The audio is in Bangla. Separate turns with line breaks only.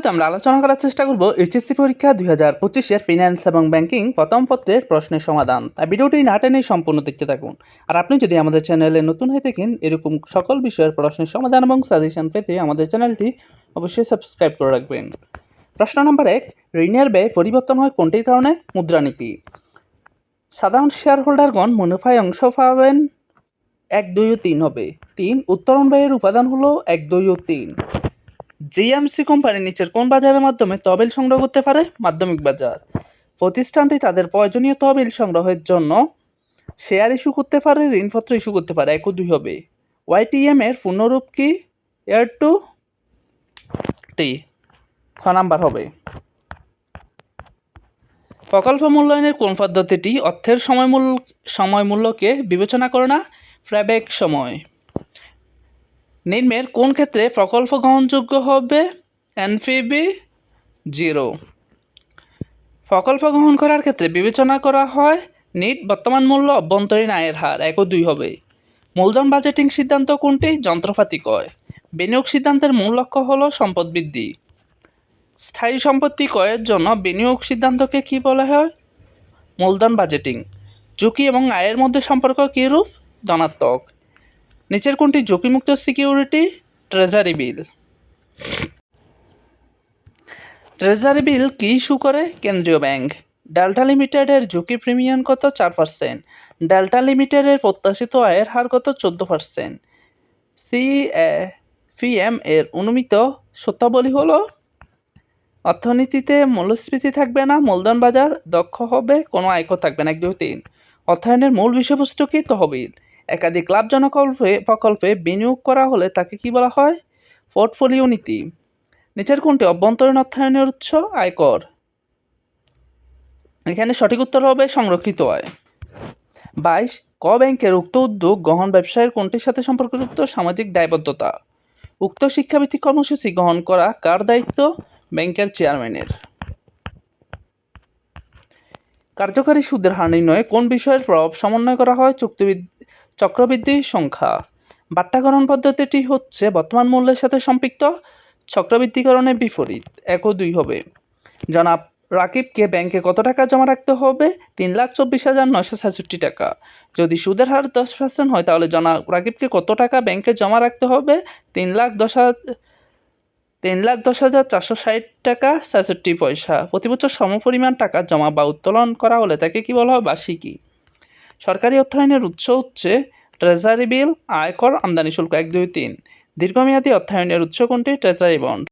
ভিডিওতে আমরা আলোচনা করার চেষ্টা করব এইচএসসি পরীক্ষা দুই হাজার পঁচিশের ফিন্যান্স এবং ব্যাংকিং প্রথম পত্রের প্রশ্নের সমাধান। তাই ভিডিওটি না টেনে সম্পূর্ণ দেখতে থাকুন। আর আপনি যদি আমাদের চ্যানেলে নতুন হয়ে থাকেন, এরকম সকল বিষয়ের প্রশ্নের সমাধান এবং সাজেশন পেতে আমাদের চ্যানেলটি অবশ্যই সাবস্ক্রাইব করে রাখবেন। প্রশ্ন নম্বর এক, ঋণের ব্যয় পরিবর্তন হয় কোনটির কারণে? মুদ্রানীতি। সাধারণ শেয়ার হোল্ডারগণ মুনাফায় অংশ পাবেন এক দুই ও তিন হবে। তিন, উত্তরণ ব্যয়ের উপাদান হলো এক দুই ও তিন। জিএমসি কোম্পানি নিচের কোন বাজারের মাধ্যমে তহবিল সংগ্রহ করতে পারে? মাধ্যমিক বাজার। প্রতিষ্ঠানটি তাদের প্রয়োজনীয় তহবিল সংগ্রহের জন্য শেয়ার ইস্যু করতে পারে, ঋণপত্র ইস্যু করতে পারে এক দুই হবে ওয়াইটিএম এর পূর্ণরূপ কি? এয়ার টু টি। খ নাম্বার হবে। প্রকল্প মূল্যায়নের কোন পদ্ধতিটি? অর্থের সময় মূল্য সময় মূল্যকে বিবেচনা করে না প্রাবেক সময়। নিম্নের কোন ক্ষেত্রে প্রকল্প গ্রহণযোগ্য হবে? এনপিবি জিরো প্রকল্প গ্রহণ করার ক্ষেত্রে বিবেচনা করা হয়, নিট বর্তমান মূল্য অভ্যন্তরীণ আয়ের হার, এক ও দুই হবে। মূলধন বাজেটিং সিদ্ধান্ত কোনটি? যন্ত্রপাতি ক্রয়। বিনিয়োগ সিদ্ধান্তের মূল লক্ষ্য হল সম্পদ বৃদ্ধি। স্থায়ী সম্পত্তি ক্রয়ের জন্য বিনিয়োগ সিদ্ধান্তকে কী বলা হয়? মূলধন বাজেটিং। ঝুঁকি এবং আয়ের মধ্যে সম্পর্ক কীরূপ? ধনাত্মক। নিচের কোনটি ঝুঁকিমুক্ত security? Treasury bill treasury bill কি ইস্যু করে? কেন্দ্রীয় ব্যাংক। ডেল্টা লিমিটেডের ঝুঁকি প্রিমিয়াম কত? চার পার্সেন্ট ডেল্টা লিমিটেডের প্রত্যাশিত আয়ের হার কত? চোদ্দ পার্সেন্ট সি এম এর অনুমিত সত্যাবলী হলো, অর্থনীতিতে মূল্যস্ফীতি থাকবে না, মূলধন বাজার দক্ষ হবে, কোনো আয়কর থাকবে না। এক, দুই, তিন। অর্থায়নের মূল বিষয়বস্তু কি? তহবিল। একাধিক লাভজনক প্রকল্পে বিনিয়োগ করা হলে তাকে কি বলা হয়? পোর্টফোলিও নীতি। নিচের কোনটি অভ্যন্তরীণ অর্থায়নের উৎস? আয়কর। এখানে সঠিক উত্তর হবে সংরক্ষিত আয়। বাইশ, ক ব্যাংকের উক্ত উদ্যোগ গ্রহণ ব্যবসায়ের কোনটির সাথে সম্পর্কযুক্ত? সামাজিক দায়বদ্ধতা। উক্ত শিক্ষাভিত্তিক কর্মসূচি গ্রহণ করা কার দায়িত্ব? ব্যাংকের চেয়ারম্যানের। কার্যকারী সুদের হার নির্ণয়ে কোন বিষয়ের প্রভাব সমন্বয় করা হয়? চুক্তিবিদ চক্রবৃদ্ধির সংখ্যা। বাট্টাকরণ পদ্ধতিটি হচ্ছে বর্তমান মূল্যের সাথে সম্পৃক্ত, চক্রবৃদ্ধিকরণের বিপরীত, এক ও দুই হবে। জনাব রাকিবকে ব্যাংকে কত টাকা জমা রাখতে হবে? তিন লাখ চব্বিশ হাজার নয়শো সাতষট্টি টাকা। যদি সুদের হার দশ পার্সেন্ট হয়, তাহলে জনাব রাকিবকে কত টাকা ব্যাংকে জমা রাখতে হবে? তিন লাখ দশ তিন লাখ দশ হাজার চারশো ষাট টাকা সাতষট্টি পয়সা। প্রতি বছর সমপরিমাণ টাকা জমা বা উত্তোলন করা হলে তাকে কি বলা হয়? বার্ষিকী। সরকারি অর্থায়নের উৎস হচ্ছে ট্রেজারি বিল আয়কর, আমদানি শুল্ক, এক দুই তিন। দীর্ঘমেয়াদী অর্থায়নের উৎস কোনটি? Treasury bond